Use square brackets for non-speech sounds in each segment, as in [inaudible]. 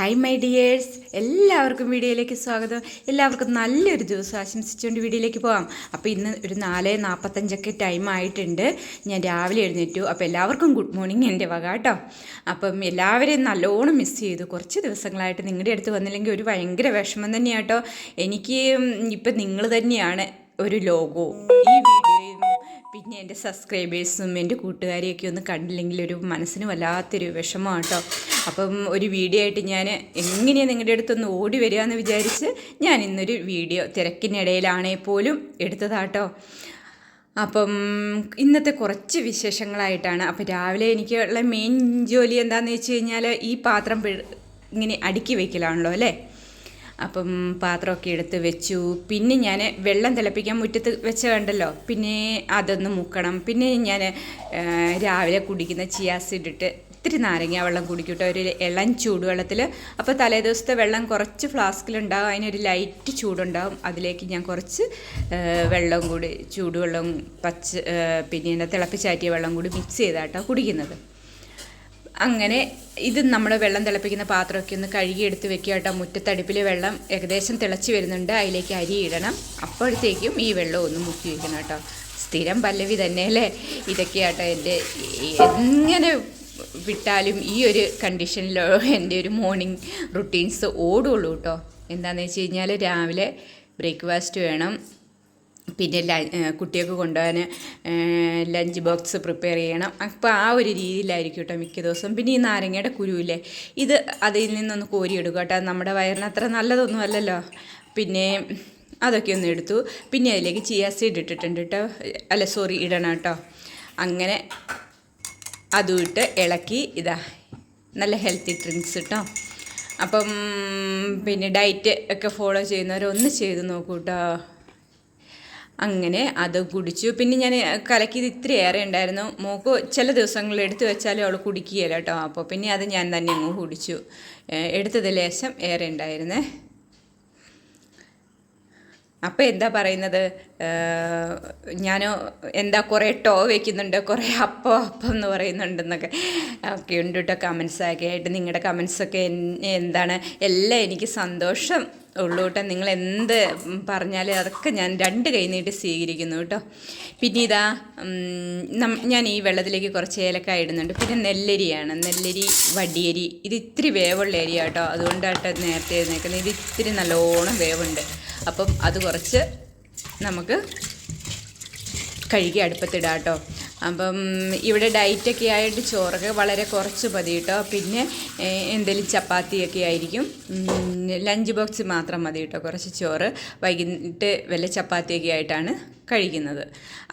Hi my dears എല്ലാവർക്കും വീഡിയോയിലേക്ക് സ്വാഗതം. എല്ലാവർക്കും നല്ലൊരു ദിവസം ആശംസിച്ചുകൊണ്ട് വീഡിയോയിലേക്ക് പോകാം അപ്പോൾ ഇന്ന് ഒരു നാല് നാൽപ്പത്തഞ്ചൊക്കെ ടൈം ആയിട്ടുണ്ട്. ഞാൻ രാവിലെ എഴുന്നേറ്റു. അപ്പോൾ എല്ലാവർക്കും ഗുഡ് മോർണിംഗ് എന്റെ വക കേട്ടോ. അപ്പം എല്ലാവരെയും നല്ലോണം മിസ് ചെയ്തു. കുറച്ച് ദിവസങ്ങളായിട്ട് നിങ്ങളുടെ അടുത്ത് വന്നില്ലെങ്കിൽ ഒരു ഭയങ്കര വിഷമം തന്നെയാട്ടോ എനിക്ക് ഇപ്പം നിങ്ങൾ തന്നെയാണ് ഒരു ലോഗോ ഈ വീഡിയോയും പിന്നെ എന്റെ സബ്സ്ക്രൈബേഴ്സും എന്റെ കൂട്ടുകാരെയൊക്കെ ഒന്ന് കണ്ടില്ലെങ്കിൽ ഒരു മനസ്സിന് വല്ലാത്തൊരു വിഷമമാണ് കേട്ടോ അപ്പം ഒരു വീഡിയോ ആയിട്ട് ഞാൻ എങ്ങനെയാണ് നിങ്ങളുടെ അടുത്തൊന്ന് ഓടി വരിക എന്ന് വിചാരിച്ച് ഞാൻ ഇന്നൊരു വീഡിയോ തിരക്കിനിടയിലാണേ പോലും എടുത്തതാട്ടോ. അപ്പം ഇന്നത്തെ കുറച്ച് വിശേഷങ്ങളായിട്ടാണ്. അപ്പം രാവിലെ എനിക്കുള്ള മെയിൻ ജോലി എന്താണെന്ന് വെച്ച് കഴിഞ്ഞാൽ ഈ പാത്രം ഇങ്ങനെ അടുക്കി വയ്ക്കലാണല്ലോ അല്ലേ? അപ്പം പാത്രമൊക്കെ എടുത്ത് വെച്ചു. പിന്നെ ഞാൻ വെള്ളം തിളപ്പിക്കാൻ മുറ്റത്ത് വെച്ച കണ്ടല്ലോ. പിന്നെ അതൊന്ന് മുക്കണം. പിന്നെ ഞാൻ രാവിലെ കുടിക്കുന്ന ചിയാസിഡ് ഇത്തിരി നാരങ്ങ വെള്ളം കുടിക്കൂട്ടോ. ഒരു ഇളം ചൂടുവെള്ളത്തിൽ അപ്പോൾ തലേ ദിവസത്തെ വെള്ളം കുറച്ച് ഫ്ലാസ്കിലുണ്ടാകും അതിനൊരു ലൈറ്റ് ചൂടുണ്ടാകും അതിലേക്ക് ഞാൻ കുറച്ച് വെള്ളം കൂടി ചൂടുവെള്ളം പച്ച പിന്നെ തിളപ്പിച്ചാറ്റിയ വെള്ളം കൂടി മിക്സ് ചെയ്താട്ടോ കുടിക്കുന്നത്. അങ്ങനെ ഇത് നമ്മൾ വെള്ളം തിളപ്പിക്കുന്ന പാത്രമൊക്കെ ഒന്ന് കഴുകിയെടുത്ത് വെക്കുക കേട്ടോ മുറ്റത്തടുപ്പിൽ വെള്ളം ഏകദേശം തിളച്ച് വരുന്നുണ്ട്. അതിലേക്ക് അരി ഇടണം. അപ്പോഴത്തേക്കും ഈ വെള്ളം ഒന്ന് മുക്കി വയ്ക്കണം കേട്ടോ. സ്ഥിരം പല്ലവി തന്നെ അല്ലേ ഇതൊക്കെയാട്ടോ എന്റെ എങ്ങനെ വിട്ടാലും ഈ ഒരു കണ്ടീഷനിലോ എന്റെ ഒരു മോർണിംഗ് റുട്ടീൻസ് ഓടുള്ളൂ കേട്ടോ. എന്താണെന്ന് വെച്ച് കഴിഞ്ഞാൽ രാവിലെ ബ്രേക്ക്ഫാസ്റ്റ് വേണം. പിന്നെ കുട്ടികൾക്ക് കൊണ്ടുപോകാൻ ലഞ്ച് ബോക്സ് പ്രിപ്പയർ ചെയ്യണം. അപ്പോൾ ആ ഒരു രീതിയിലായിരിക്കും കേട്ടോ മിക്ക ദിവസവും. പിന്നെ ഈ നാരങ്ങയുടെ കുരുവില്ലേ ഇത് അതിൽ നിന്നൊന്ന് കോരിയെടുക്കുക കേട്ടോ. നമ്മുടെ വയറിന് അത്ര നല്ലതൊന്നും അല്ലല്ലോ. പിന്നെ അതൊക്കെ ഒന്ന് എടുത്തു. പിന്നെ അതിലേക്ക് ചിയ സീഡ് ഇട്ടിട്ടുണ്ട് കേട്ടോ. അല്ല സോറി ഇടണം കേട്ടോ. അങ്ങനെ അതും ഇട്ട് ഇളക്കി ഇതാ നല്ല ഹെൽത്തി ഡ്രിങ്ക്സ് കേട്ടോ അപ്പം പിന്നെ ഡയറ്റ് ഒക്കെ ഫോളോ ചെയ്യുന്നവരൊന്ന് ചെയ്ത് നോക്കൂ കേട്ടോ അങ്ങനെ അത് കുടിച്ചു. പിന്നെ ഞാൻ കലക്കിയത് ഇത്തിരി ഏറെ ഉണ്ടായിരുന്നു. മോക്ക് ചില ദിവസങ്ങളിൽ എടുത്തു വെച്ചാലേ അവൾ കുടിക്കുകയില്ല കേട്ടോ അപ്പോൾ പിന്നെ അത് ഞാൻ തന്നെ അങ്ങ് കുടിച്ചു. എടുത്തത് ലേശം ഏറെ ഉണ്ടായിരുന്നേ. അപ്പം എന്താ പറയുന്നത്? ഞാൻ എന്താ കുറേ ടോ വയ്ക്കുന്നുണ്ട് കുറേ അപ്പോ അപ്പം എന്ന് പറയുന്നുണ്ടെന്നൊക്കെ. ഒക്കെ ഉണ്ട് കേട്ടോ കമൻസൊക്കെ ആയിട്ട്. നിങ്ങളുടെ കമൻസൊക്കെ എന്താണ്? എല്ലാം എനിക്ക് സന്തോഷം ഉള്ളൂ കേട്ടോ നിങ്ങൾ എന്ത് പറഞ്ഞാലും അതൊക്കെ ഞാൻ രണ്ട് കൈ നീട്ടി സ്വീകരിക്കുന്നു കേട്ടോ പിന്നെ ഇതാ ഞാൻ ഈ വെള്ളത്തിലേക്ക് കുറച്ച് ഏലക്കായ ഇടുന്നുണ്ട്. പിന്നെ നെല്ലരിയാണ്. നെല്ലരി വടിയരി. ഇത് ഇത്തിരി വേവുള്ള ഏരിയ കേട്ടോ അതുകൊണ്ടാട്ടോ നേരത്തെ എഴുന്നേക്കുന്നത് ഇത് ഇത്തിരി നല്ലോണം വേവുണ്ട്. അപ്പം അത് കുറച്ച് നമുക്ക് കഴുകി അടുപ്പത്തിടാം കേട്ടോ. അപ്പം ഇവിടെ ഡയറ്റൊക്കെ ആയിട്ട് ചോറൊക്കെ വളരെ കുറച്ച് മതി കേട്ടോ. പിന്നെ എന്തെങ്കിലും ചപ്പാത്തിയൊക്കെ ആയിരിക്കും. ലഞ്ച് ബോക്സ് മാത്രം മതി കേട്ടോ. കുറച്ച് ചോറ്. വൈകിട്ട് വല്ല ചപ്പാത്തിയൊക്കെ ആയിട്ടാണ് കഴിക്കുന്നത്.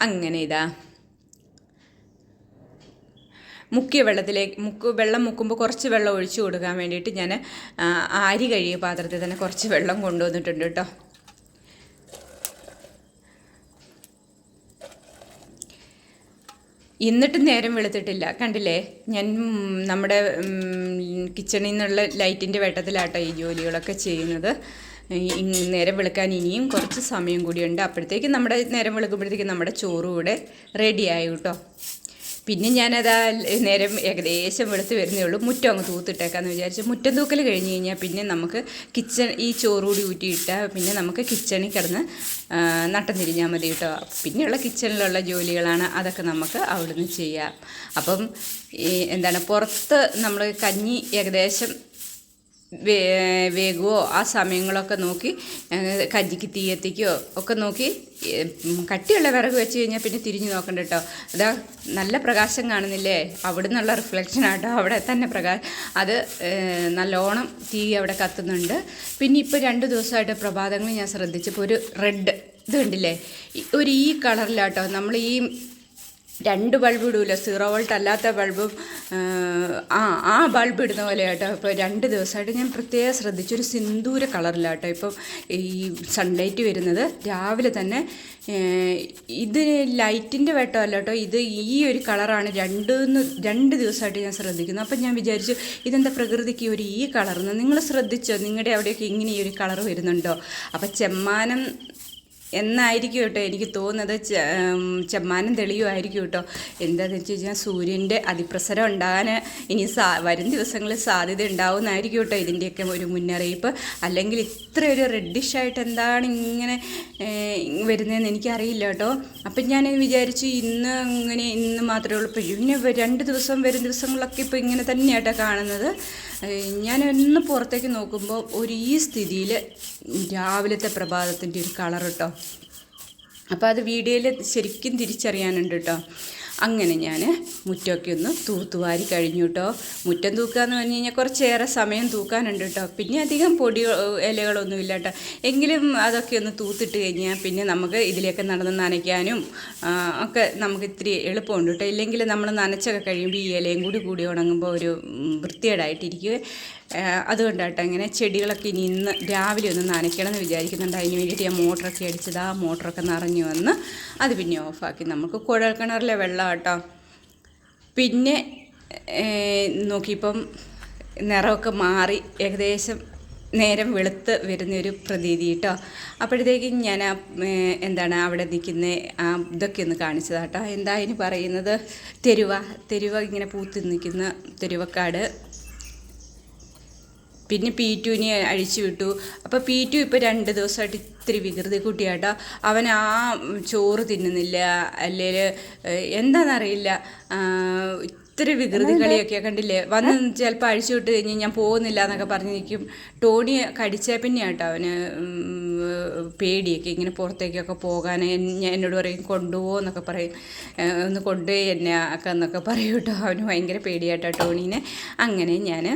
അങ്ങനെ ഇതാ. മുക്കിയ വെള്ളത്തിലേക്ക് മുക്ക് വെള്ളം മുക്കുമ്പോൾ കുറച്ച് വെള്ളം ഒഴിച്ചു കൊടുക്കാൻ വേണ്ടിയിട്ട് ഞാൻ ആരി കഴിയ പാത്രത്തിൽ തന്നെ കുറച്ച് വെള്ളം കൊണ്ടുവന്നിട്ടുണ്ട് കേട്ടോ. എന്നിട്ടും നേരം വെളുത്തിട്ടില്ല. കണ്ടില്ലേ? ഞാൻ നമ്മുടെ കിച്ചണിൽ നിന്നുള്ള ലൈറ്റിന്റെ വെട്ടത്തിലാട്ടോ ഈ ജോലികളൊക്കെ ചെയ്യുന്നത്. നേരം വെളുക്കാൻ ഇനിയും കുറച്ച് സമയം കൂടിയുണ്ട്. അപ്പോഴത്തേക്കും നമ്മുടെ നേരം വെളുക്കുമ്പോഴത്തേക്കും നമ്മുടെ ചോറ് കൂടെ റെഡിയായി കേട്ടോ. പിന്നെ ഞാനതാ നേരം ഏകദേശം വെളുത്ത് വരുന്നേ ഉള്ളൂ. മുറ്റം അങ്ങ് തൂത്തിട്ടേക്കാന്ന് വിചാരിച്ചു മുറ്റം തൂക്കൽ കഴിഞ്ഞ് കഴിഞ്ഞാൽ പിന്നെ നമുക്ക് കിച്ചൺ ഈ ചോറൂടി ഊറ്റിയിട്ടാൽ പിന്നെ നമുക്ക് കിച്ചണിൽ കിടന്ന് നട്ടം തിരിഞ്ഞാൽ മതി കേട്ടോ. പിന്നെയുള്ള കിച്ചണിലുള്ള ജോലികളാണ് അതൊക്കെ നമുക്ക് അവിടുന്ന് ചെയ്യാം. അപ്പം എന്താണ് പുറത്ത് നമ്മൾ കഞ്ഞി ഏകദേശം വേകുവോ ആ സമയങ്ങളൊക്കെ നോക്കി കഞ്ഞിക്ക് തീ എത്തിക്കുകയോ ഒക്കെ നോക്കി കട്ടിയുള്ള വിറക് വെച്ച് കഴിഞ്ഞാൽ പിന്നെ തിരിഞ്ഞു നോക്കണ്ട കേട്ടോ അതാ നല്ല പ്രകാശം കാണുന്നില്ലേ? അവിടെ നിന്നുള്ള റിഫ്ലക്ഷൻ ആട്ടോ. അവിടെ തന്നെ പ്രകാശം അത് നല്ലോണം തീ അവിടെ കത്തുന്നുണ്ട്. പിന്നെ ഇപ്പോൾ രണ്ട് ദിവസമായിട്ട് പ്രഭാതങ്ങൾ ഞാൻ ശ്രദ്ധിച്ചപ്പോൾ ഒരു റെഡ് ഇത് കണ്ടില്ലേ ഒരു ഈ കളറിലാട്ടോ നമ്മൾ ഈ രണ്ട് ബൾബ് ഇടൂല സീറോ വോൾട്ട് അല്ലാത്ത ബൾബും ആ ആ ബൾബ് ഇടുന്ന പോലെ കേട്ടോ ഇപ്പോൾ രണ്ട് ദിവസമായിട്ട് ഞാൻ പ്രത്യേകം ശ്രദ്ധിച്ചു. ഒരു സിന്ദൂര കളറിലാട്ടോ ഇപ്പം ഈ സൺലൈറ്റ് വരുന്നത്. രാവിലെ തന്നെ ഇത് ലൈറ്റിന്റെ വെട്ടമല്ല കേട്ടോ ഇത് ഈ ഒരു കളറാണ് രണ്ട് രണ്ട് ദിവസമായിട്ട് ഞാൻ ശ്രദ്ധിക്കുന്നത്. അപ്പം ഞാൻ വിചാരിച്ചു ഇതെന്താ പ്രകൃതിക്ക് ഒരു ഈ കളർന്ന്. നിങ്ങൾ ശ്രദ്ധിച്ചോ? നിങ്ങളുടെ അവിടെയൊക്കെ ഇങ്ങനെ ഈ ഒരു കളർ വരുന്നുണ്ടോ? അപ്പം ചെമ്മാനം എന്നായിരിക്കും കേട്ടോ എനിക്ക് തോന്നുന്നത്. ചെമ്മാനം തെളിയുമായിരിക്കും കേട്ടോ. എന്താണെന്ന് വെച്ച് കഴിഞ്ഞാൽ സൂര്യന്റെ അതിപ്രസരം ഉണ്ടാകാൻ ഇനി സാ വരും ദിവസങ്ങളിൽ സാധ്യത ഉണ്ടാവുമെന്നായിരിക്കും കേട്ടോ ഇതിന്റെയൊക്കെ ഒരു മുന്നറിയിപ്പ്. അല്ലെങ്കിൽ ഇത്ര ഒരു റെഡിഷ് ആയിട്ട് എന്താണ് ഇങ്ങനെ വരുന്നതെന്ന് എനിക്കറിയില്ല കേട്ടോ. അപ്പം ഞാൻ വിചാരിച്ചു ഇന്ന് ഇങ്ങനെ ഇന്ന് മാത്രമേ ഉള്ളൂ. പിന്നെ രണ്ട് ദിവസം വരും ദിവസങ്ങളിലൊക്കെ ഇപ്പോൾ ഇങ്ങനെ തന്നെയാട്ടോ കാണുന്നത്. ഒന്ന് പുറത്തേക്ക് നോക്കുമ്പോൾ ഒരു ഈ സ്ഥിതിയിൽ രാവിലത്തെ പ്രഭാതത്തിന്റെ ഒരു കളർ കേട്ടോ. അപ്പോൾ അത് വീഡിയോയിൽ ശരിക്കും തിരിച്ചറിയാനുണ്ട് കേട്ടോ. അങ്ങനെ ഞാൻ മുറ്റമൊക്കെ ഒന്ന് തൂത്തുവാരി കഴിഞ്ഞു കേട്ടോ മുറ്റം തൂക്കുക എന്ന് പറഞ്ഞു കഴിഞ്ഞാൽ കുറച്ചേറെ സമയം തൂക്കാനുണ്ട് കേട്ടോ പിന്നെ അധികം പൊടി ഇലകളൊന്നും ഇല്ല കേട്ടോ എങ്കിലും അതൊക്കെ ഒന്ന് തൂത്തിട്ട് കഴിഞ്ഞാൽ പിന്നെ നമുക്ക് ഇതിലേക്ക് നടന്ന് നനയ്ക്കാനും ഒക്കെ നമുക്ക് ഇത്തിരി എളുപ്പമുണ്ട് കേട്ടോ ഇല്ലെങ്കിൽ നമ്മൾ നനച്ചൊക്കെ കഴിയുമ്പോൾ ഈ ഇലയും കൂടി കൂടി ഉണങ്ങുമ്പോൾ ഒരു വൃത്തികേടായിട്ടിരിക്കും. അതുകൊണ്ടാട്ടോ ഇങ്ങനെ ചെടികളൊക്കെ ഇനി ഇന്ന് രാവിലെ ഒന്ന് നനയ്ക്കണം എന്ന് വിചാരിക്കുന്നുണ്ട്. അതിന് വേണ്ടിയിട്ട് ഞാൻ മോട്ടറൊക്കെ അടിച്ചത്. ആ മോട്ടറൊക്കെ നിറഞ്ഞു വന്ന് അത് പിന്നെ ഓഫാക്കി. നമുക്ക് കുഴൽ കിണറിലെ വെള്ളം കേട്ടോ പിന്നെ നോക്കിയപ്പം നിറമൊക്കെ മാറി ഏകദേശം നേരം വെളുത്ത് വരുന്നൊരു പ്രതീതി കേട്ടോ അപ്പോഴത്തേക്കും ഞാൻ ആ, എന്താണ് അവിടെ നിൽക്കുന്ന ആ ഇതൊക്കെ ഒന്ന് കാണിച്ചതാട്ടോ. എന്താ ഇനി പറയുന്നത്? തെരുവ. തെരുവ ഇങ്ങനെ പൂത്ത് നിൽക്കുന്ന തെരുവക്കാട്. പിന്നെ പി ടുവിനെ അഴിച്ചു വിട്ടു. അപ്പോൾ പി ടു ഇപ്പോൾ രണ്ട് ദിവസമായിട്ട് ഇത്തിരി വികൃതി കുട്ടിയാട്ടോ. അവൻ ആ ചോറ് തിന്നുന്നില്ല. അല്ലെങ്കിൽ എന്താണെന്നറിയില്ല ഇത്തിരി വികൃതി കളിയൊക്കെ കണ്ടില്ലേ? വന്ന് ചിലപ്പോൾ അഴിച്ചു വിട്ട് കഴിഞ്ഞ് ഞാൻ പോകുന്നില്ല എന്നൊക്കെ പറഞ്ഞ് നിൽക്കും ടോണി കടിച്ചാൽ പിന്നെ ആട്ടോ അവന് പേടിയൊക്കെ ഇങ്ങനെ പുറത്തേക്കൊക്കെ പോകാൻ ഞാൻ എന്നോട് പറയും കൊണ്ടുപോകുമോ എന്നൊക്കെ പറയും. ഒന്ന് കൊണ്ടുപോയി എന്നെ ഒക്കെ എന്നൊക്കെ പറയും കേട്ടോ. അവന് ഭയങ്കര പേടിയാട്ടോ ടോണീനെ. അങ്ങനെ ഞാൻ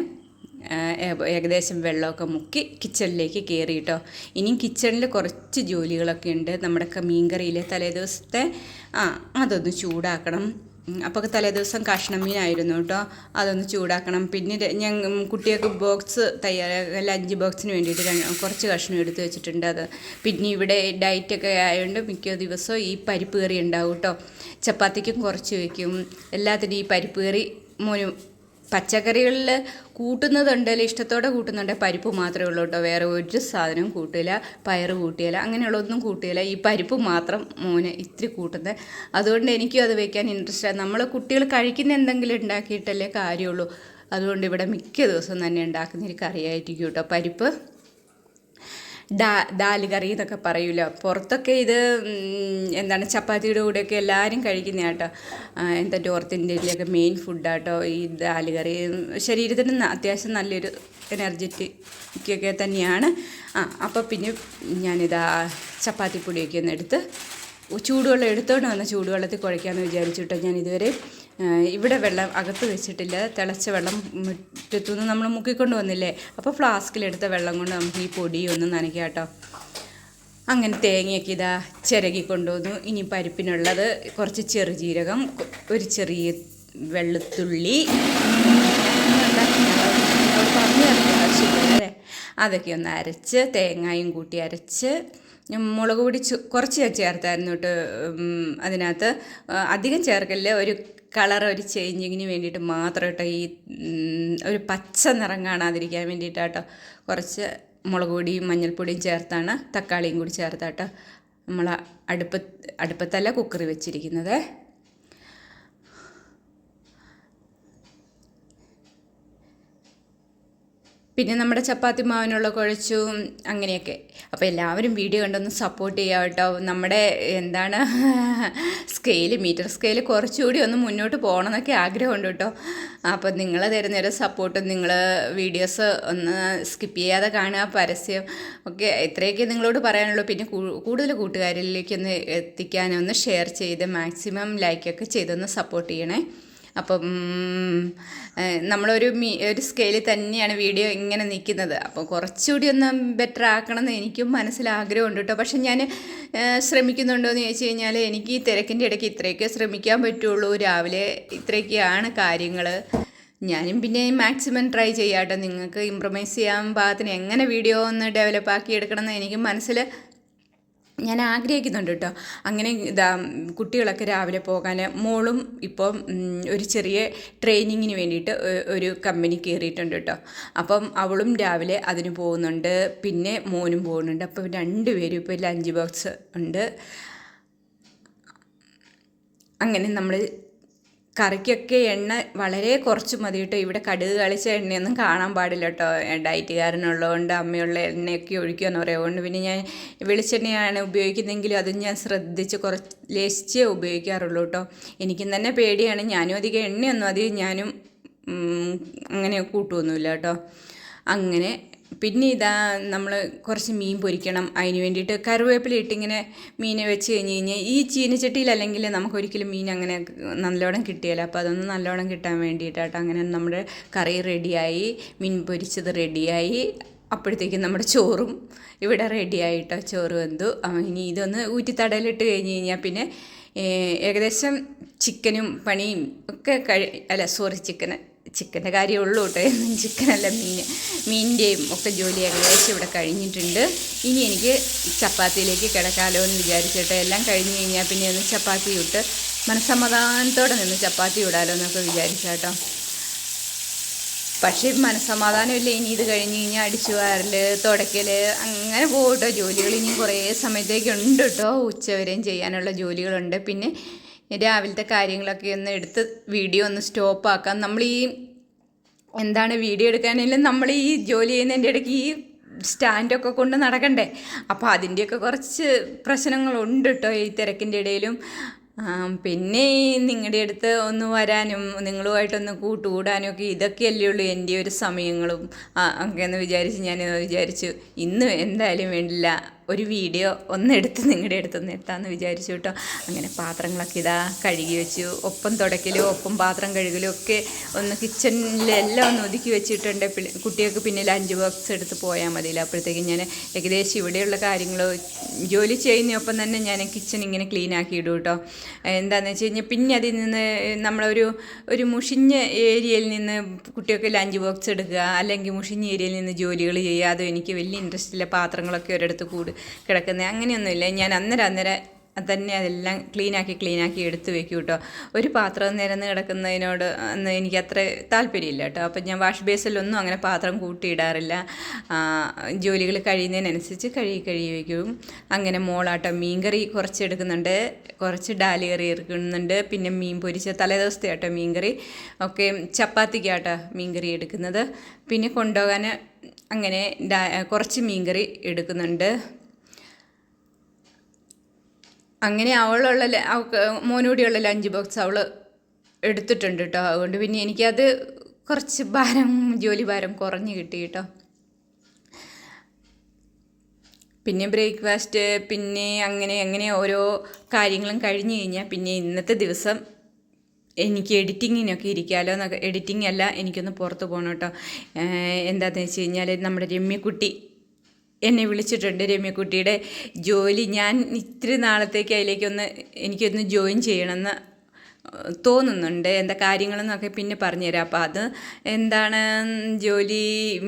ഏകദേശം വെള്ളമൊക്കെ മുക്കി കിച്ചണിലേക്ക് കയറി കേട്ടോ ഇനിയും കിച്ചണിൽ കുറച്ച് ജോലികളൊക്കെ ഉണ്ട്. നമ്മുടെ മീൻകറിയിലെ തലേദിവസത്തെ ആ അതൊന്ന് ചൂടാക്കണം. അപ്പോൾ തലേദിവസം കഷ്ണം മീനായിരുന്നു കേട്ടോ. അതൊന്ന് ചൂടാക്കണം. പിന്നെ ഞാൻ കുട്ടികൾക്ക് ബോക്സ് തയ്യാറ അല്ല അഞ്ച് ബോക്സിന് വേണ്ടിയിട്ട് കുറച്ച് കഷ്ണം എടുത്ത് വെച്ചിട്ടുണ്ട് അത്. പിന്നെ ഇവിടെ ഡയറ്റൊക്കെ ആയതുകൊണ്ട് മിക്ക ദിവസവും ഈ പരിപ്പ് കറി ഉണ്ടാവും കേട്ടോ. ചപ്പാത്തിക്കും കുറച്ച് വയ്ക്കും എല്ലാത്തിനും ഈ പരിപ്പ് കറി മോന് പച്ചക്കറികളിൽ കൂട്ടുന്നതുണ്ടല്ലോ ഇഷ്ടത്തോടെ കൂട്ടുന്നുണ്ട് പരിപ്പ് മാത്രമേ ഉള്ളൂ കേട്ടോ. വേറെ ഒരു സാധനവും കൂട്ടില്ല പയറ് കൂട്ടിയില്ല അങ്ങനെയുള്ളതൊന്നും കൂട്ടിയില്ല ഈ പരിപ്പ് മാത്രം മോന് ഇത്തിരി കൂട്ടുന്നത്. അതുകൊണ്ട് എനിക്കും അത് വെക്കാൻ ഇൻട്രസ്റ്റ് ആണ് നമ്മൾ കുട്ടികൾ കഴിക്കുന്ന എന്തെങ്കിലും ഉണ്ടാക്കിയിട്ടല്ലേ കാര്യമുള്ളൂ. അതുകൊണ്ട് ഇവിടെ മിക്ക ദിവസവും തന്നെ ഉണ്ടാക്കുന്ന ഒരു കറിയായിരിക്കും കേട്ടോ. പരിപ്പ് ഡാ ദാൽ കറി എന്നൊക്കെ പറയൂല. പുറത്തൊക്കെ ഇത് എന്താണ് ചപ്പാത്തിയുടെ കൂടെയൊക്കെ എല്ലാവരും കഴിക്കുന്ന കേട്ടോ. എന്താ നോർത്ത് ഇന്ത്യയിലൊക്കെ മെയിൻ ഫുഡാട്ടോ ഈ ദാൽ കറി. ശരീരത്തിന് അത്യാവശ്യം നല്ലൊരു എനർജറ്റിക്കൊക്കെ തന്നെയാണ്. ആ അപ്പോൾ പിന്നെ ഞാനിതാ ചപ്പാത്തിപ്പൊടിയൊക്കെ ഒന്ന് എടുത്ത് ചൂടുവെള്ളം എടുത്തോണ്ട് വന്ന ചൂടുവെള്ളത്തിൽ കുഴയ്ക്കാമെന്ന് വിചാരിച്ചിട്ടോ ഞാൻ ഇതുവരെ ഇവിടെ വെള്ളം അകത്ത് വെച്ചിട്ടില്ല. തിളച്ച വെള്ളം മുറ്റത്തുനിന്ന് നമ്മൾ മുക്കിക്കൊണ്ട് വന്നില്ലേ? അപ്പോൾ ഫ്ലാസ്കിലെടുത്ത വെള്ളം കൊണ്ട് നമുക്ക് ഈ പൊടി ഒന്ന് നനയ്ക്കാം കേട്ടോ. അങ്ങനെ തേങ്ങയൊക്കെ ഇതാ ചിരകി കൊണ്ടുവന്നു ഇനി പരിപ്പിനുള്ളത് കുറച്ച് ചെറുജീരകം ഒരു ചെറിയ വെള്ളത്തുള്ളി അതൊക്കെ ഒന്ന് അരച്ച് തേങ്ങയും കൂട്ടി അരച്ച് മുളക് പൊടി കുറച്ച് ചേർത്തായിരുന്നു കേട്ടോ അതിനകത്ത്. അധികം ചേർക്കല്ല ഒരു കളർ ഒരു ചേഞ്ചിങ്ങിന് വേണ്ടിയിട്ട് മാത്രം കേട്ടോ ഈ ഒരു പച്ച നിറം കാണാതിരിക്കാൻ വേണ്ടിയിട്ടാട്ടോ കുറച്ച് മുളക് പൊടിയും മഞ്ഞൾപ്പൊടിയും ചേർത്താണ്. തക്കാളിയും കൂടി ചേർത്താട്ടോ. നമ്മൾ അടുപ്പ അടുപ്പത്തല്ല കുക്കറി വെച്ചിരിക്കുന്നത്. പിന്നെ നമ്മുടെ ചപ്പാത്തി മാവിനുള്ള കുഴച്ചും അങ്ങനെയൊക്കെ. അപ്പോൾ എല്ലാവരും വീഡിയോ കണ്ടൊന്ന് സപ്പോർട്ട് ചെയ്യുക കേട്ടോ. നമ്മുടെ എന്താണ് സ്കെയിൽ മീറ്റർ സ്കെയിൽ കുറച്ചുകൂടി ഒന്ന് മുന്നോട്ട് പോകണം എന്നൊക്കെ ആഗ്രഹമുണ്ട് കേട്ടോ. അപ്പോൾ നിങ്ങൾ തരുന്നൊരു സപ്പോർട്ടും നിങ്ങൾ വീഡിയോസ് ഒന്ന് സ്കിപ്പ് ചെയ്യാതെ കാണുക പരസ്യം ഒക്കെ ഇത്രയൊക്കെ നിങ്ങളോട് പറയാനുള്ളൂ. പിന്നെ കൂടുതൽ കൂട്ടുകാരിലേക്കൊന്ന് എത്തിക്കാനൊന്ന് ഷെയർ ചെയ്ത് മാക്സിമം ലൈക്കൊക്കെ ചെയ്തൊന്ന് സപ്പോർട്ട് ചെയ്യണേ. അപ്പം നമ്മളൊരു മീ ഒരു സ്കെയിലിൽ തന്നെയാണ് വീഡിയോ ഇങ്ങനെ നിൽക്കുന്നത്. അപ്പോൾ കുറച്ചുകൂടി ഒന്ന് ബെറ്റർ ആക്കണം എന്ന് എനിക്കും മനസ്സിൽ ആഗ്രഹമുണ്ട് കേട്ടോ. പക്ഷെ ഞാൻ ശ്രമിക്കുന്നുണ്ടോ എന്ന് ചോദിച്ചു കഴിഞ്ഞാൽ എനിക്ക് ഈ തിരക്കിന്റെ ഇടയ്ക്ക് ഇത്രയൊക്കെ ശ്രമിക്കാൻ പറ്റുള്ളൂ. രാവിലെ ഇത്രയൊക്കെയാണ് കാര്യങ്ങൾ. ഞാനും പിന്നെ മാക്സിമം ട്രൈ ചെയ്യാട്ടോ നിങ്ങൾക്ക് ഇമ്പ്രമൈസ് ചെയ്യാൻ പാകത്തിന് എങ്ങനെ വീഡിയോ ഒന്ന് ഡെവലപ്പ് ആക്കി എടുക്കണം എന്ന് എനിക്ക് മനസ്സിൽ ഞാൻ ആഗ്രഹിക്കുന്നുണ്ട് കേട്ടോ. അങ്ങനെ ഇതാ കുട്ടികളൊക്കെ രാവിലെ പോകാൻ. മോളും ഇപ്പം ഒരു ചെറിയ ട്രെയിനിങ്ങിന് വേണ്ടിയിട്ട് ഒരു കമ്പനി കയറിയിട്ടുണ്ട് കേട്ടോ. അപ്പം അവളും രാവിലെ അതിന് പോകുന്നുണ്ട്. പിന്നെ മോനും പോകുന്നുണ്ട്. അപ്പം രണ്ടുപേരും ഇപ്പോൾ ലഞ്ച് ബോക്സ് ഉണ്ട്. അങ്ങനെ നമ്മൾ കറിക്കൊക്കെ എണ്ണ വളരെ കുറച്ച് മതി കേട്ടോ. ഇവിടെ കടുക് കളിച്ച എണ്ണയൊന്നും കാണാൻ പാടില്ല കേട്ടോ. ഡയറ്റുകാരനുള്ളതുകൊണ്ട് അമ്മയുള്ള എണ്ണയൊക്കെ ഒഴിക്കുമെന്ന് പറയുകൊണ്ട് പിന്നെ ഞാൻ വെളിച്ചെണ്ണയാണ് ഉപയോഗിക്കുന്നതെങ്കിലും അതും ഞാൻ ശ്രദ്ധിച്ച് കുറച്ച് ലേശിച്ചേ ഉപയോഗിക്കാറുള്ളൂ കേട്ടോ. എനിക്കും തന്നെ പേടിയാണ്. ഞാനും അധികം എണ്ണയൊന്നും അധികം ഞാനും അങ്ങനെ കൂട്ടുമൊന്നുമില്ല കേട്ടോ. അങ്ങനെ പിന്നെ ഇതാ നമ്മൾ കുറച്ച് മീൻ പൊരിക്കണം. അതിന് വേണ്ടിയിട്ട് കറിവേപ്പില ഇട്ടിങ്ങനെ മീനെ വെച്ച് കഴിഞ്ഞ് കഴിഞ്ഞാൽ ഈ ചീനച്ചട്ടിയിൽ അല്ലെങ്കിൽ നമുക്കൊരിക്കലും മീൻ അങ്ങനെ നല്ലോണം കിട്ടിയല്ല. അപ്പോൾ അതൊന്ന് നല്ലോണം കിട്ടാൻ വേണ്ടിയിട്ടാട്ടോ അങ്ങനെ നമ്മുടെ കറി റെഡിയായി. മീൻ പൊരിച്ചത് റെഡിയായി. അപ്പോഴത്തേക്കും നമ്മുടെ ചോറും ഇവിടെ റെഡിയായിട്ടോ. ചോറ് വെന്തു. ആ, ഇനി ഇതൊന്ന് ഊറ്റിത്തടയിലിട്ട് കഴിഞ്ഞ് കഴിഞ്ഞാൽ പിന്നെ ഏകദേശം ചിക്കനും പണിയും ഒക്കെ കഴി അല്ല സോറി ചിക്കന് ചിക്കന്റെ കാര്യമുള്ളൂ കേട്ടോ. ചിക്കനല്ല മീൻ മീനിന്റെയും ഒക്കെ ജോലി ഏകദേശം ഇവിടെ കഴിഞ്ഞിട്ടുണ്ട്. ഇനി എനിക്ക് ചപ്പാത്തിയിലേക്ക് കിടക്കാമല്ലോ എന്ന് വിചാരിച്ചിട്ട് എല്ലാം കഴിഞ്ഞ് കഴിഞ്ഞാൽ പിന്നെ ഒന്ന് ചപ്പാത്തി ഇട്ട് മനസ്സമാധാനത്തോടെ നിന്ന് ചപ്പാത്തി ഇടാലോ എന്നൊക്കെ വിചാരിച്ചാട്ടോ പക്ഷേ മനസ്സമാധാനമില്ല. ഇനി ഇത് കഴിഞ്ഞ് കഴിഞ്ഞാൽ അടിച്ചു വാരൽ തുടയ്ക്കൽ അങ്ങനെ പോകട്ടോ ജോലികൾ ഇനി കുറേ സമയത്തേക്കുണ്ട് കേട്ടോ. ഉച്ചവരെയും ചെയ്യാനുള്ള ജോലികളുണ്ട്. പിന്നെ രാവിലത്തെ കാര്യങ്ങളൊക്കെ ഒന്ന് എടുത്ത് വീഡിയോ ഒന്ന് സ്റ്റോപ്പ് ആക്കാം. നമ്മൾ ഈ എന്താണ് വീഡിയോ എടുക്കാനെങ്കിലും നമ്മൾ ഈ ജോലി ചെയ്യുന്നതിന്റെ ഇടയ്ക്ക് ഈ സ്റ്റാൻഡൊക്കെ കൊണ്ട് നടക്കണ്ടേ? അപ്പോൾ അതിന്റെയൊക്കെ കുറച്ച് പ്രശ്നങ്ങളുണ്ട് കേട്ടോ ഈ തിരക്കിന്റെ ഇടയിലും. പിന്നെ നിങ്ങളുടെ അടുത്ത് ഒന്ന് വരാനും നിങ്ങളുമായിട്ടൊന്ന് കൂട്ടുകൂടാനും ഒക്കെ ഇതൊക്കെയല്ലേ ഉള്ളൂ എന്റെ ഒരു സമയങ്ങളും. അങ്ങനെ വിചാരിച്ച് ഞാൻ വിചാരിച്ചു ഇന്ന് എന്തായാലും വേണ്ടില്ല. ഒരു വീഡിയോ ഒന്നെടുത്ത് നിങ്ങളുടെ അടുത്തൊന്ന് എത്താമെന്ന് വിചാരിച്ചു കേട്ടോ അങ്ങനെ പാത്രങ്ങളൊക്കെ ഇതാ കഴുകി വെച്ചു. ഒപ്പം തുടക്കലും ഒപ്പം പാത്രം കഴുകലും ഒക്കെ ഒന്ന് കിച്ചണിലെല്ലാം ഒന്ന് ഒതുക്കി വെച്ചിട്ടുണ്ട്. കുട്ടികൾക്ക് പിന്നെ ലഞ്ച് ബോക്സ് എടുത്ത് പോയാൽ മതിയില്ല. അപ്പോഴത്തേക്കും ഞാൻ ഏകദേശം ഇവിടെയുള്ള കാര്യങ്ങൾ ജോലി ചെയ്യുന്നതിനൊപ്പം തന്നെ ഞാൻ കിച്ചൺ ഇങ്ങനെ ക്ലീൻ ആക്കി ഇടും കേട്ടോ എന്താണെന്ന് വെച്ച് കഴിഞ്ഞാൽ പിന്നെ അതിൽ നിന്ന് നമ്മളൊരു ഒരു മുഷിഞ്ഞ ഏരിയയിൽ നിന്ന് കുട്ടികൾക്ക് ലഞ്ച് ബോക്സ് എടുക്കുക. അല്ലെങ്കിൽ മുഷിഞ്ഞ ഏരിയയിൽ നിന്ന് ജോലികൾ ചെയ്യുക. അതും എനിക്ക് വലിയ ഇൻട്രസ്റ്റ് ഇല്ല. പാത്രങ്ങളൊക്കെ ഒരിടത്ത് കൂട് കിടക്കുന്നത്. അങ്ങനെയൊന്നുമില്ല. ഞാൻ അന്നേരം അന്നേരം തന്നെ അതെല്ലാം ക്ലീനാക്കി ക്ലീനാക്കി എടുത്ത് വെക്കും കേട്ടോ. ഒരു പാത്രം നിരന്ന് കിടക്കുന്നതിനോട് അന്ന് എനിക്ക് അത്ര താല്പര്യമില്ല കേട്ടോ. അപ്പം ഞാൻ വാഷ് ബേസിലൊന്നും അങ്ങനെ പാത്രം കൂട്ടിയിടാറില്ല. ജോലികൾ കഴിയുന്നതിനനുസരിച്ച് കഴുകി കഴുകി വയ്ക്കും അങ്ങനെ മോളാട്ടോ മീൻകറി കുറച്ച് എടുക്കുന്നുണ്ട് കുറച്ച് ഡാലി കറി എടുക്കുന്നുണ്ട്. പിന്നെ മീൻ പൊരിച്ച തലേദിവസത്തെ ആട്ടോ മീൻകറി. ഒക്കെ ചപ്പാത്തിക്കാട്ടോ മീൻകറി എടുക്കുന്നത്. പിന്നെ കൊണ്ടുപോകാൻ അങ്ങനെ കുറച്ച് മീൻകറി എടുക്കുന്നുണ്ട്. അങ്ങനെ അവളുള്ള അവൾക്ക് മോനൂടിയുള്ള ലഞ്ച് ബോക്സ് അവൾ എടുത്തിട്ടുണ്ട് കേട്ടോ അതുകൊണ്ട് പിന്നെ എനിക്കത് കുറച്ച് ഭാരം ജോലി ഭാരം കുറഞ്ഞ് കിട്ടി കേട്ടോ പിന്നെ ബ്രേക്ക്ഫാസ്റ്റ് പിന്നെ അങ്ങനെ അങ്ങനെ ഓരോ കാര്യങ്ങളും കഴിഞ്ഞ് കഴിഞ്ഞാൽ പിന്നെ ഇന്നത്തെ ദിവസം എനിക്ക് എഡിറ്റിങ്ങിനൊക്കെ ഇരിക്കാമല്ലോ എന്നൊക്കെ എഡിറ്റിംഗ് അല്ല എനിക്കൊന്ന് പുറത്ത് പോകണം കേട്ടോ എന്താണെന്ന് വെച്ച് കഴിഞ്ഞാൽ നമ്മുടെ രമ്യക്കുട്ടി എന്നെ വിളിച്ചിട്ടുണ്ട് രമ്യക്കുട്ടിയുടെ ജോലി. ഞാൻ ഇത്തിരി നാളത്തേക്ക് അതിലേക്കൊന്ന് എനിക്കൊന്ന് ജോയിൻ ചെയ്യണമെന്ന് തോന്നുന്നുണ്ട്. എന്താ കാര്യങ്ങളെന്നൊക്കെ പിന്നെ പറഞ്ഞുതരാം. അപ്പോൾ അത് എന്താണ് ജോലി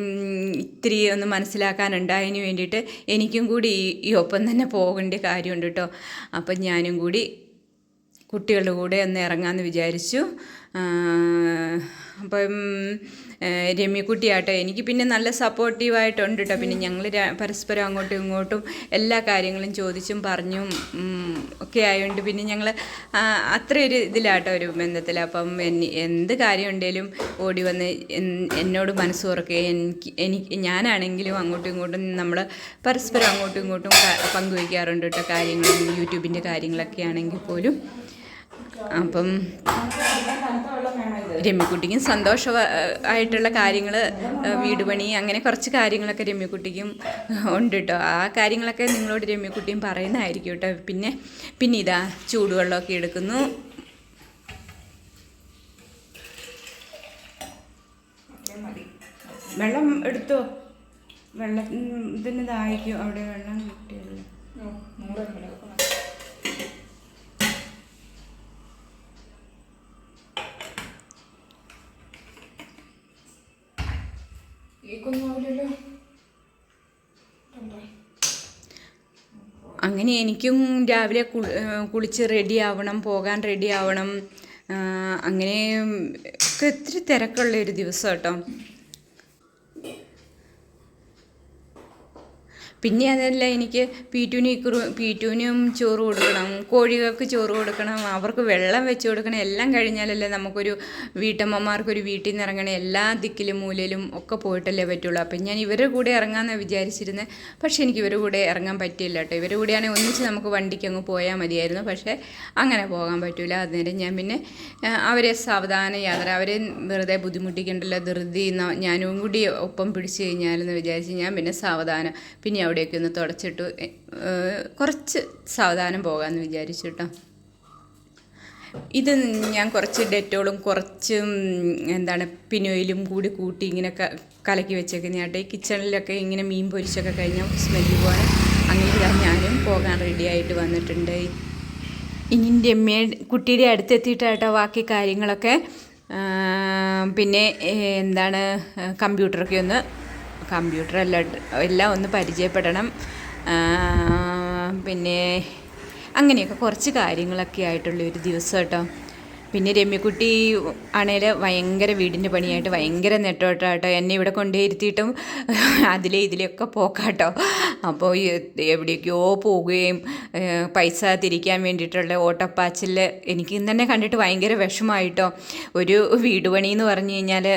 ഇത്തിരി ഒന്ന് മനസ്സിലാക്കാനുണ്ട്. അതിന് വേണ്ടിയിട്ട് എനിക്കും കൂടി ഈ- ഒപ്പം തന്നെ പോകേണ്ട കാര്യമുണ്ട് കേട്ടോ. അപ്പം ഞാനും കൂടി കുട്ടികളുടെ കൂടെ ഒന്ന് ഇറങ്ങാമെന്ന് വിചാരിച്ചു. അപ്പം രമ്യക്കുട്ടിയാട്ടെ. എനിക്ക് പിന്നെ നല്ല സപ്പോർട്ടീവായിട്ടുണ്ട് കേട്ടോ പിന്നെ ഞങ്ങൾ പരസ്പരം അങ്ങോട്ടും ഇങ്ങോട്ടും എല്ലാ കാര്യങ്ങളും ചോദിച്ചും പറഞ്ഞും ഒക്കെ ആയതുകൊണ്ട് പിന്നെ ഞങ്ങൾ അത്രയൊരു ഇതിലാട്ടോ ഒരു ബന്ധത്തിൽ അപ്പം എന്ത് കാര്യം ഉണ്ടെങ്കിലും ഓടി വന്ന് എന്നോട് മനസ്സ് തുറക്കുകയും എനിക്ക് എനിക്ക് ഞാനാണെങ്കിലും അങ്ങോട്ടും ഇങ്ങോട്ടും നമ്മൾ പരസ്പരം അങ്ങോട്ടും ഇങ്ങോട്ടും പങ്കുവയ്ക്കാറുണ്ട് കേട്ടോ കാര്യങ്ങളും. യൂട്യൂബിന്റെ കാര്യങ്ങളൊക്കെ ആണെങ്കിൽ പോലും. അപ്പം രമ്യക്കുട്ടിക്കും സന്തോഷ ആയിട്ടുള്ള കാര്യങ്ങൾ വീട് പണി അങ്ങനെ കുറച്ച് കാര്യങ്ങളൊക്കെ രമ്യക്കുട്ടിക്കും ഉണ്ട് കേട്ടോ ആ കാര്യങ്ങളൊക്കെ നിങ്ങളോട് രമ്യക്കുട്ടിയും പറയുന്നതായിരിക്കും കേട്ടോ പിന്നെ പിന്നെ ഇതാ ചൂടുവെള്ളമൊക്കെ എടുക്കുന്നു. വെള്ളം എടുത്തോ? വെള്ളം ഇതിന് ദാഹിക്കും അവിടെ വെള്ളം കിട്ടിയല്ലോ. അങ്ങനെ എനിക്കും രാവിലെ കുളിച്ച് റെഡി ആവണം പോകാൻ റെഡി ആവണം. അങ്ങനെ ഒക്കെ ഒത്തിരി തിരക്കുള്ള ഒരു ദിവസം കേട്ടോ പിന്നെ അതല്ല എനിക്ക് പീറ്റൂന് ഇക്കുറു പീറ്റൂനും ചോറ് കൊടുക്കണം കോഴികൾക്ക് ചോറ് കൊടുക്കണം അവർക്ക് വെള്ളം വെച്ച് കൊടുക്കണം എല്ലാം കഴിഞ്ഞാലല്ലേ നമുക്കൊരു വീട്ടമ്മമാർക്കൊരു വീട്ടിൽ നിന്ന് ഇറങ്ങണ എല്ലാ ദിക്കിലും മൂലയിലും ഒക്കെ പോയിട്ടല്ലേ പറ്റുള്ളൂ. അപ്പം ഞാൻ ഇവരുടെ കൂടെ ഇറങ്ങാമെന്നാണ് വിചാരിച്ചിരുന്നത് പക്ഷേ എനിക്ക് ഇവരുടെ കൂടെ ഇറങ്ങാൻ പറ്റിയില്ല കേട്ടോ. ഇവരുടെ കൂടെയാണെങ്കിൽ ഒന്നിച്ച് നമുക്ക് വണ്ടിക്ക് അങ്ങ് പോയാൽ മതിയായിരുന്നു. പക്ഷേ അങ്ങനെ പോകാൻ പറ്റില്ല അന്നേരം ഞാൻ പിന്നെ അവരെ സാവധാന യാത്ര അവരെ വെറുതെ ബുദ്ധിമുട്ടിക്കണ്ടല്ലോ ധൃതി ഞാനും കൂടി ഒപ്പം പിടിച്ചു കഴിഞ്ഞാലെന്ന് വിചാരിച്ച് ഞാൻ പിന്നെ സാവധാനം. പിന്നെ അവിടെയൊക്കെ ഒന്ന് തുടച്ചിട്ടു കുറച്ച് സാവധാനം പോകാമെന്ന് വിചാരിച്ചു കേട്ടോ ഇത് ഞാൻ കുറച്ച് ഡെറ്റോളും കുറച്ച് എന്താണ് പിനോയിലും കൂടി കൂട്ടി ഇങ്ങനെ കലക്കി കലക്കി ഞാൻ ഈ കിച്ചണിലൊക്കെ ഇങ്ങനെ മീൻ പൊരിച്ചൊക്കെ കഴിഞ്ഞാൽ സ്മെല്ല് പോകാൻ അങ്ങനെ ഞാനും പോകാൻ റെഡിയായിട്ട് വന്നിട്ടുണ്ട്. ഇനി അമ്മയെ കുട്ടിയുടെ അടുത്തെത്തിയിട്ടാട്ടോ ബാക്കി കാര്യങ്ങളൊക്കെ. പിന്നെ എന്താണ് കമ്പ്യൂട്ടറൊക്കെ ഒന്ന് കമ്പ്യൂട്ടർ എല്ലാം എല്ലാം ഒന്ന് പരിചയപ്പെടണം. പിന്നെ അങ്ങനെയൊക്കെ കുറച്ച് കാര്യങ്ങളൊക്കെ ആയിട്ടുള്ള ഒരു ദിവസം കേട്ടോ. പിന്നെ രമ്യക്കുട്ടി ആണേൽ ഭയങ്കര വീടിന്റെ പണിയായിട്ട് ഭയങ്കര നെട്ടോട്ടാട്ടോ. എന്നെ ഇവിടെ കൊണ്ടുവരുത്തിയിട്ടും അതിലെ ഇതിലെയൊക്കെ പോക്കാട്ടോ. അപ്പോൾ എവിടെയൊക്കെയോ പോവുകയും പൈസ തിരിക്കാൻ വേണ്ടിയിട്ടുള്ള ഓട്ടപ്പാച്ചിൽ എനിക്ക് ഇന്ന് തന്നെ കണ്ടിട്ട് ഭയങ്കര വിഷമമായിട്ടോ. ഒരു വീട് പണി എന്ന് പറഞ്ഞു കഴിഞ്ഞാൽ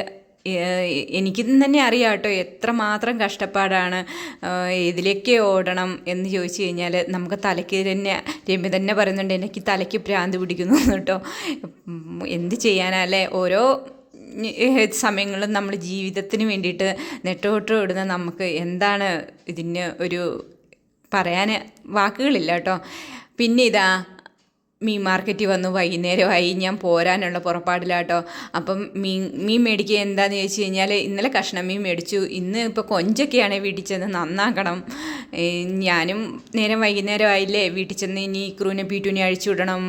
എനിക്ക് തന്നെ അറിയാം കേട്ടോ എത്രമാത്രം കഷ്ടപ്പാടാണ് ഇതിലേക്ക് ഓടണം എന്ന് ചോദിച്ചു കഴിഞ്ഞാൽ നമുക്ക് തലയ്ക്ക് തന്നെ രമ്യ തന്നെ പറയുന്നുണ്ട് എനിക്ക് തലയ്ക്ക് ഭ്രാന്ത് പിടിക്കുന്നു [laughs] കേട്ടോ. എന്ത് ചെയ്യാനല്ലേ? ഓരോ സമയങ്ങളും നമ്മൾ ജീവിതത്തിന് വേണ്ടിയിട്ട് നെട്ടോട്ട് ഇടുന്ന നമുക്ക് എന്താണ് ഇതിന് ഒരു പറയാൻ വാക്കുകളില്ല കേട്ടോ. പിന്നെ ഇതാ മീൻ മാർക്കറ്റിൽ വന്നു വൈകുന്നേരമായി ഞാൻ പോരാനുള്ള പുറപ്പാടിലാട്ടോ. അപ്പം മീൻ മീൻ മേടിക്കുക എന്താണെന്ന് ചോദിച്ചു കഴിഞ്ഞാൽ ഇന്നലെ കഷ്ണം മീൻ മേടിച്ചു. ഇന്ന് ഇപ്പോൾ കൊഞ്ചൊക്കെയാണ് വീട്ടിൽ ചെന്ന് നന്നാക്കണം. ഞാനും നേരം വൈകുന്നേരം ആയില്ലേ വീട്ടിൽ ചെന്ന് ഇനി ക്രൂനെ പീറ്റൂനെ അഴിച്ചു വിടണം.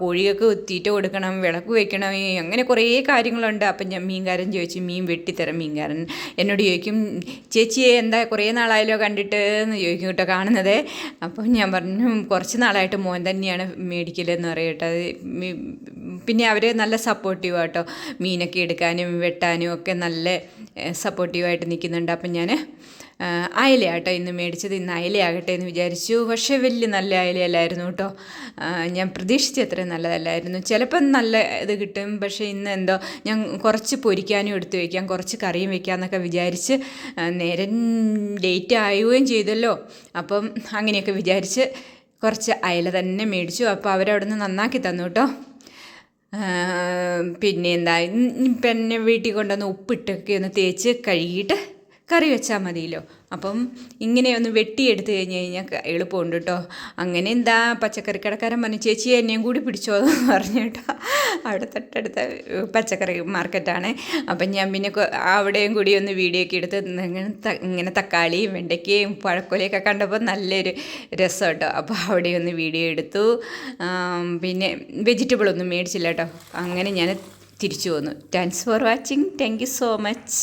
കോഴിയൊക്കെ തീറ്റ കൊടുക്കണം വിളക്ക് വെക്കണം. അങ്ങനെ കുറേ കാര്യങ്ങളുണ്ട്. അപ്പം ഞാൻ മീൻകാരൻ ചോദിച്ചു മീൻ വെട്ടിത്തരാം മീൻകാരൻ. എന്നോട് ചോദിക്കും ചേച്ചിയെ എന്താ കുറേ നാളായാലോ കണ്ടിട്ട്? എന്ന് ചോദിക്കും കേട്ടോ കാണുന്നത്. അപ്പം ഞാൻ പറഞ്ഞു കുറച്ച് നാളായിട്ട് മോൻ തന്നെയാണ് മേടിക്കലെന്ന് പറയട്ടെ. അത് പിന്നെ അവർ നല്ല സപ്പോർട്ടീവ് ആട്ടോ. മീനൊക്കെ എടുക്കാനും വെട്ടാനും ഒക്കെ നല്ല സപ്പോർട്ടീവായിട്ട് നിൽക്കുന്നുണ്ട്. അപ്പം ഞാൻ അയലയാട്ടോ ഇന്ന് മേടിച്ചത്. ഇന്ന് അയലയാകട്ടെ എന്ന് വിചാരിച്ചു. പക്ഷേ വലിയ നല്ല അയലയല്ലായിരുന്നു കേട്ടോ. ഞാൻ പ്രതീക്ഷിച്ച അത്രയും നല്ലതല്ലായിരുന്നു. ചിലപ്പം നല്ല ഇത് കിട്ടും. പക്ഷേ ഇന്ന് എന്തോ ഞാൻ കുറച്ച് പൊരിക്കാനും എടുത്തു വയ്ക്കാം കുറച്ച് കറിയും വയ്ക്കാമെന്നൊക്കെ വിചാരിച്ച് നേരം ലേറ്റ് ആവുകയും ചെയ്തല്ലോ. അപ്പം അങ്ങനെയൊക്കെ വിചാരിച്ച് കുറച്ച് അയല തന്നെ മേടിച്ചു. അപ്പോൾ അവരവിടെ നിന്ന് നന്നാക്കി തന്നു കേട്ടോ പിന്നെ എന്താ പിന്നെ വീട്ടിൽ കൊണ്ടുവന്ന് ഉപ്പിട്ടൊക്കെ ഒന്ന് തേച്ച് കഴുകിയിട്ട് കറി വെച്ചാൽ മതിയല്ലോ. അപ്പം ഇങ്ങനെ ഒന്ന് വെട്ടിയെടുത്ത് കഴിഞ്ഞ് കഴിഞ്ഞാൽ എളുപ്പമുണ്ട് കേട്ടോ അങ്ങനെ എന്താ പച്ചക്കറി കടക്കാരൻ പറഞ്ഞു ചേച്ചി എന്നെയും കൂടി പിടിച്ചോ എന്ന് പറഞ്ഞു കേട്ടോ അവിടെ തൊട്ടടുത്ത പച്ചക്കറി മാർക്കറ്റാണ്. അപ്പം ഞാൻ പിന്നെ അവിടെയും കൂടി ഒന്ന് വീഡിയോ ഒക്കെ എടുത്ത് ഇങ്ങനെ ഇങ്ങനെ തക്കാളിയും വെണ്ടയ്ക്കയും പഴക്കൊലയൊക്കെ കണ്ടപ്പോൾ നല്ലൊരു രസം കേട്ടോ അപ്പോൾ അവിടെ ഒന്ന് വീഡിയോ എടുത്തു. പിന്നെ വെജിറ്റബിൾ ഒന്നും മേടിച്ചില്ല കേട്ടോ അങ്ങനെ ഞാൻ തിരിച്ചു വന്നു thanks for watching thank you so much